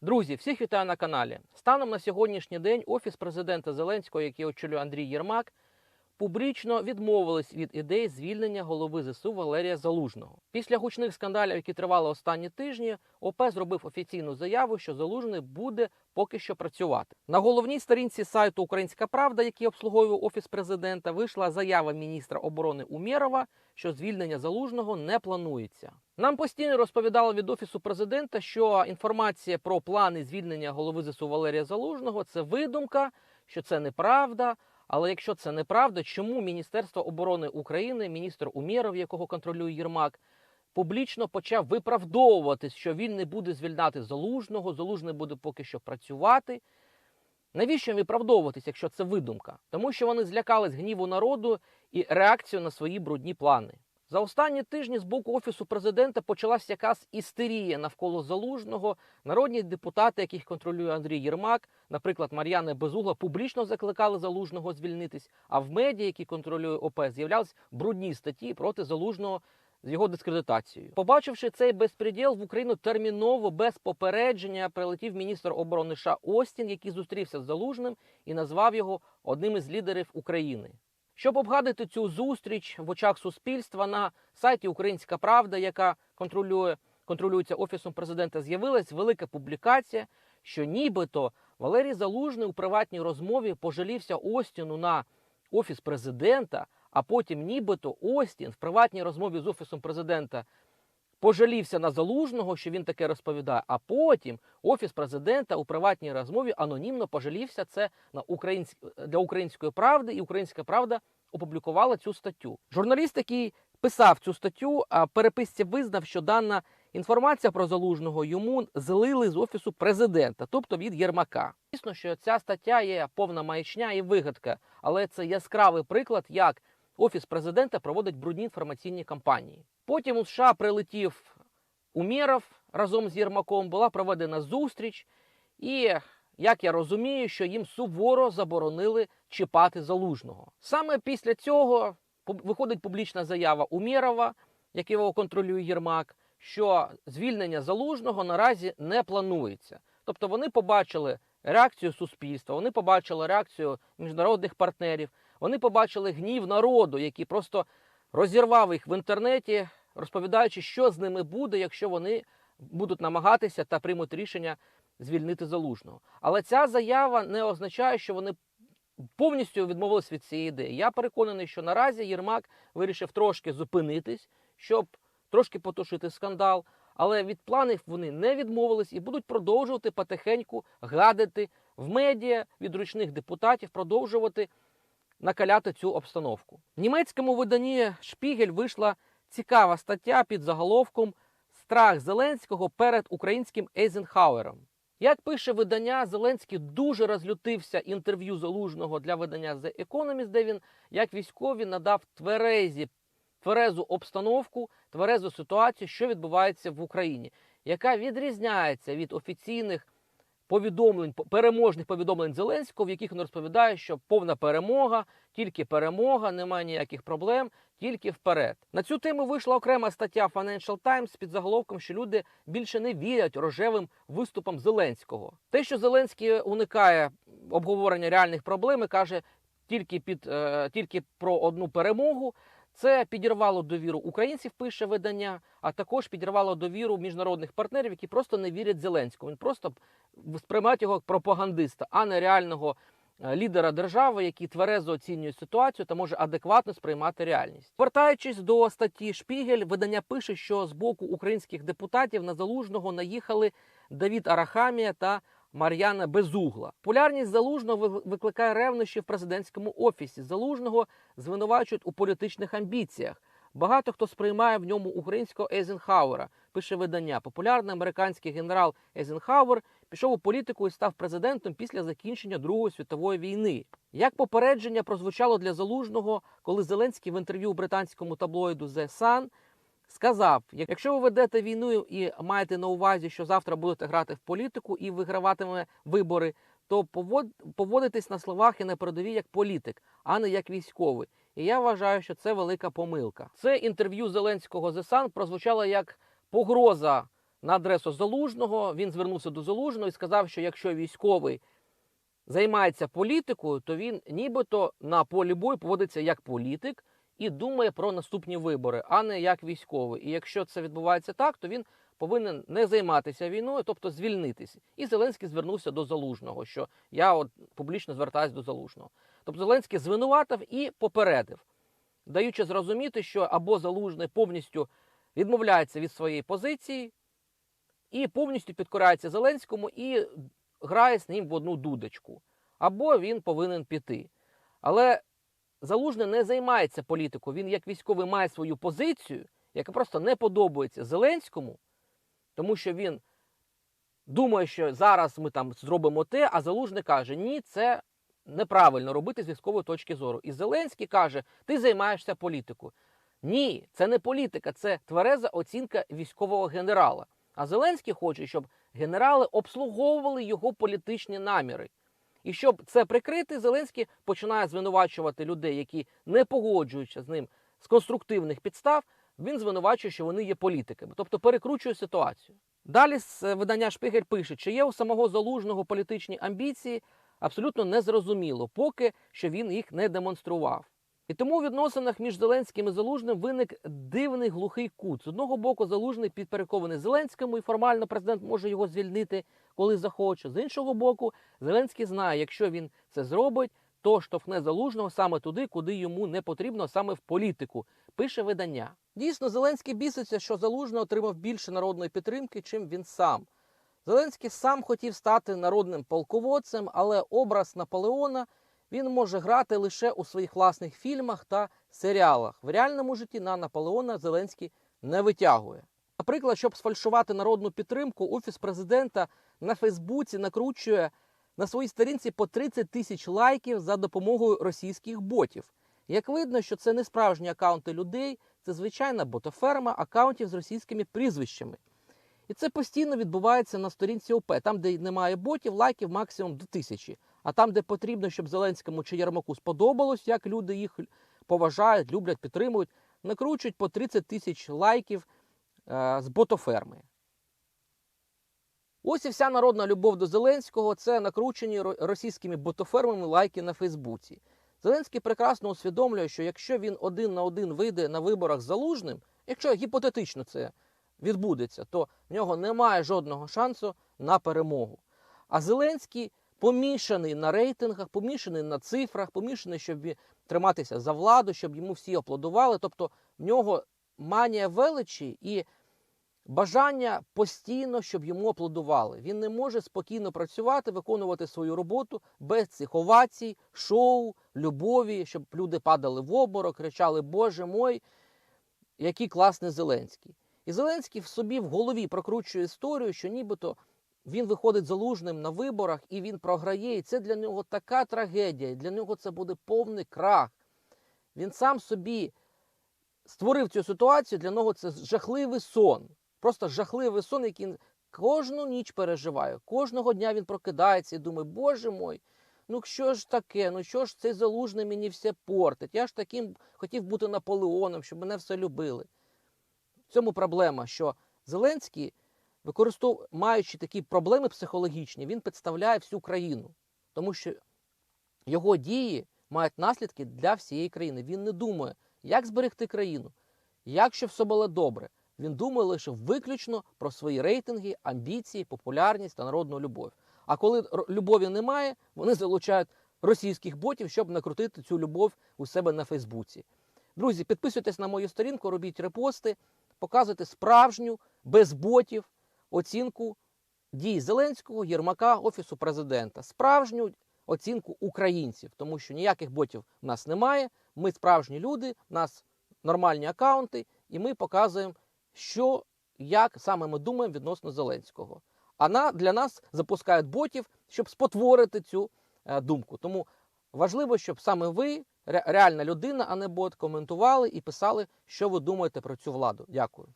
Друзі, всіх вітаю на каналі. Станом на сьогоднішній день офіс президента Зеленського, який очолює Андрій Єрмак, публічно відмовились від ідеї звільнення голови ЗСУ Валерія Залужного. Після гучних скандалів, які тривали останні тижні, ОП зробив офіційну заяву, що Залужний буде поки що працювати. На головній сторінці сайту Українська Правда, який обслуговує офіс президента, вийшла заява міністра оборони Умєрова, що звільнення залужного не планується. Нам постійно розповідали від офісу президента, що інформація про плани звільнення голови ЗСУ Валерія Залужного це видумка, що це неправда. Але якщо це неправда, чому Міністерство оборони України, міністр Умєров, якого контролює Єрмак, публічно почав виправдовуватись, що він не буде звільняти залужного, залужний буде поки що працювати. Навіщо виправдовуватись, якщо це видумка? Тому що вони злякались гніву народу і реакцію на свої брудні плани. За останні тижні з боку офісу президента почалась якась істерія навколо залужного. Народні депутати, яких контролює Андрій Єрмак, наприклад, Мар'яна Безугла, публічно закликали залужного звільнитись. А в медіа, які контролює ОП, з'являлись брудні статті проти залужного з його дискредитацією. Побачивши цей безпреділ в Україну терміново без попередження прилетів міністр оборони США Остін, який зустрівся з залужним і назвав його одним із лідерів України. Щоб обгадити цю зустріч в очах суспільства на сайті Українська Правда, яка контролює контролюється офісом президента, з'явилась велика публікація, що нібито Валерій Залужний у приватній розмові пожалівся Остіну на офіс президента, а потім нібито Остін в приватній розмові з офісом президента пожалівся на залужного, що він таке розповідає. А потім офіс президента у приватній розмові анонімно пожалівся це на українсь... для української правди, і українська правда опублікувала цю статтю. Журналіст, який писав цю статтю, а переписці визнав, що дана інформація про залужного йому злили з офісу президента, тобто від Єрмака. Звісно, що ця стаття є повна маячня і вигадка, але це яскравий приклад, як офіс президента проводить брудні інформаційні кампанії. Потім у США прилетів Умєров разом з Єрмаком, була проведена зустріч, і як я розумію, що їм суворо заборонили чіпати залужного. Саме після цього виходить публічна заява Умєрова, якого контролює Єрмак, що звільнення залужного наразі не планується. Тобто вони побачили реакцію суспільства, вони побачили реакцію міжнародних партнерів, вони побачили гнів народу, який просто розірвав їх в інтернеті, розповідаючи, що з ними буде, якщо вони будуть намагатися та приймуть рішення звільнити залужного. Але ця заява не означає, що вони повністю відмовились від цієї ідеї. Я переконаний, що наразі Єрмак вирішив трошки зупинитись, щоб трошки потушити скандал. Але від планів вони не відмовились і будуть продовжувати потихеньку гадити в медіа від ручних депутатів, продовжувати накаляти цю обстановку. В німецькому виданні Шпігель вийшла цікава стаття під заголовком Страх Зеленського перед українським Ейзенхауером. Як пише видання, Зеленський дуже розлютився інтерв'ю залужного для видання The Economist, де він, як військовий, надав тверезі, тверезу обстановку, тверезу ситуацію, що відбувається в Україні, яка відрізняється від офіційних повідомлень, переможних повідомлень Зеленського, в яких він розповідає, що повна перемога, тільки перемога, немає ніяких проблем, тільки вперед. На цю тему вийшла окрема стаття Financial Times під заголовком, що люди більше не вірять рожевим виступам Зеленського. Те, що Зеленський уникає обговорення реальних проблем, і каже тільки під е, тільки про одну перемогу. Це підірвало довіру українців, пише видання, а також підірвало довіру міжнародних партнерів, які просто не вірять Зеленському. Він просто сприймають його як пропагандиста, а не реального е, лідера держави, який тверезо оцінює ситуацію та може адекватно сприймати реальність. Повертаючись до статті Шпігель, видання пише, що з боку українських депутатів на залужного наїхали Давід Арахамія та Мар'яна Безугла. Популярність залужного ви- викликає ревнощі в президентському офісі. Залужного звинувачують у політичних амбіціях. Багато хто сприймає в ньому українського Ейзенхауера, пише видання. Популярний американський генерал Ейзенхауер пішов у політику і став президентом після закінчення Другої світової війни. Як попередження прозвучало для залужного, коли Зеленський в інтерв'ю британському таблоїду The Sun сказав: якщо ви ведете війну і маєте на увазі, що завтра будете грати в політику і виграватиме вибори, то повод... поводитесь на словах і на передовій як політик, а не як військовий. І я вважаю, що це велика помилка. Це інтерв'ю Зеленського The Sun прозвучало як погроза на адресу Залужного. Він звернувся до Залужного і сказав, що якщо військовий займається політикою, то він нібито на полі бою поводиться як політик і думає про наступні вибори, а не як військовий. І якщо це відбувається так, то він повинен не займатися війною, тобто звільнитися. І Зеленський звернувся до Залужного, що я от публічно звертаюся до Залужного. Тобто Зеленський звинуватив і попередив, даючи зрозуміти, що або Залужний повністю відмовляється від своєї позиції і повністю підкоряється Зеленському і грає з ним в одну дудочку, або він повинен піти. Але Залужний не займається політикою. Він, як військовий, має свою позицію, яка просто не подобається Зеленському, тому що він думає, що зараз ми там зробимо те, а Залужний каже, ні, це неправильно робити з військової точки зору. І Зеленський каже, ти займаєшся політикою. Ні, це не політика, це твереза оцінка військового генерала. А Зеленський хоче, щоб генерали обслуговували його політичні наміри. І щоб це прикрити, Зеленський починає звинувачувати людей, які не погоджуються з ним з конструктивних підстав. Він звинувачує, що вони є політиками, тобто перекручує ситуацію. Далі з е, видання Шпигель пише, чи є у самого залужного політичні амбіції, абсолютно незрозуміло, поки що він їх не демонстрував. І тому у відносинах між Зеленським і Залужним виник дивний глухий кут. З одного боку, Залужний підпорядкований Зеленському, і формально президент може його звільнити, коли захоче. З іншого боку, Зеленський знає, якщо він це зробить, то штовхне Залужного саме туди, куди йому не потрібно, саме в політику. Пише видання. Дійсно, Зеленський біситься, що Залужний отримав більше народної підтримки, чим він сам. Зеленський сам хотів стати народним полководцем, але образ Наполеона він може грати лише у своїх власних фільмах та серіалах. В реальному житті на Наполеона Зеленський не витягує. Наприклад, щоб сфальшувати народну підтримку, офіс президента на Фейсбуці накручує на своїй сторінці по 30 тисяч лайків за допомогою російських ботів. Як видно, що це не справжні акаунти людей, це звичайна ботоферма акаунтів з російськими прізвищами. І це постійно відбувається на сторінці ОП. Там, де немає ботів, лайків максимум до тисячі. А там, де потрібно, щоб Зеленському чи Єрмаку сподобалось, як люди їх поважають, люблять, підтримують, накручують по 30 тисяч лайків е, з ботоферми. Ось і вся народна любов до Зеленського це накручені російськими ботофермами лайки на Фейсбуці. Зеленський прекрасно усвідомлює, що якщо він один на один вийде на виборах залужним, якщо гіпотетично це відбудеться, то в нього немає жодного шансу на перемогу. А Зеленський помішаний на рейтингах, помішаний на цифрах, помішаний, щоб триматися за владу, щоб йому всі аплодували. Тобто в нього манія величі і бажання постійно, щоб йому аплодували. Він не може спокійно працювати, виконувати свою роботу без цих овацій, шоу, любові, щоб люди падали в обморок, кричали Боже мой, який класний Зеленський. І Зеленський в собі в голові прокручує історію, що нібито він виходить залужним на виборах і він програє. І це для нього така трагедія. і Для нього це буде повний крах. Він сам собі створив цю ситуацію. Для нього це жахливий сон. Просто жахливий сон, який він кожну ніч переживає. Кожного дня він прокидається і думає, боже мой, ну що ж таке? Ну що ж цей залужний мені все портить? Я ж таким хотів бути Наполеоном, щоб мене все любили. В цьому проблема, що Зеленський, використов... маючи такі проблеми психологічні, він підставляє всю країну, тому що його дії мають наслідки для всієї країни. Він не думає, як зберегти країну, як щоб все було добре. Він думає лише виключно про свої рейтинги, амбіції, популярність та народну любов. А коли любові немає, вони залучають російських ботів, щоб накрутити цю любов у себе на Фейсбуці. Друзі, підписуйтесь на мою сторінку, робіть репости, показуйте справжню, без ботів, оцінку дій Зеленського, Єрмака, Офісу президента. Справжню оцінку українців, тому що ніяких ботів в нас немає. Ми справжні люди, в нас нормальні акаунти, і ми показуємо, що як саме ми думаємо відносно Зеленського. А на, для нас запускають ботів, щоб спотворити цю е, думку. Тому важливо, щоб саме ви, ре- реальна людина, а не бот, коментували і писали, що ви думаєте про цю владу. Дякую.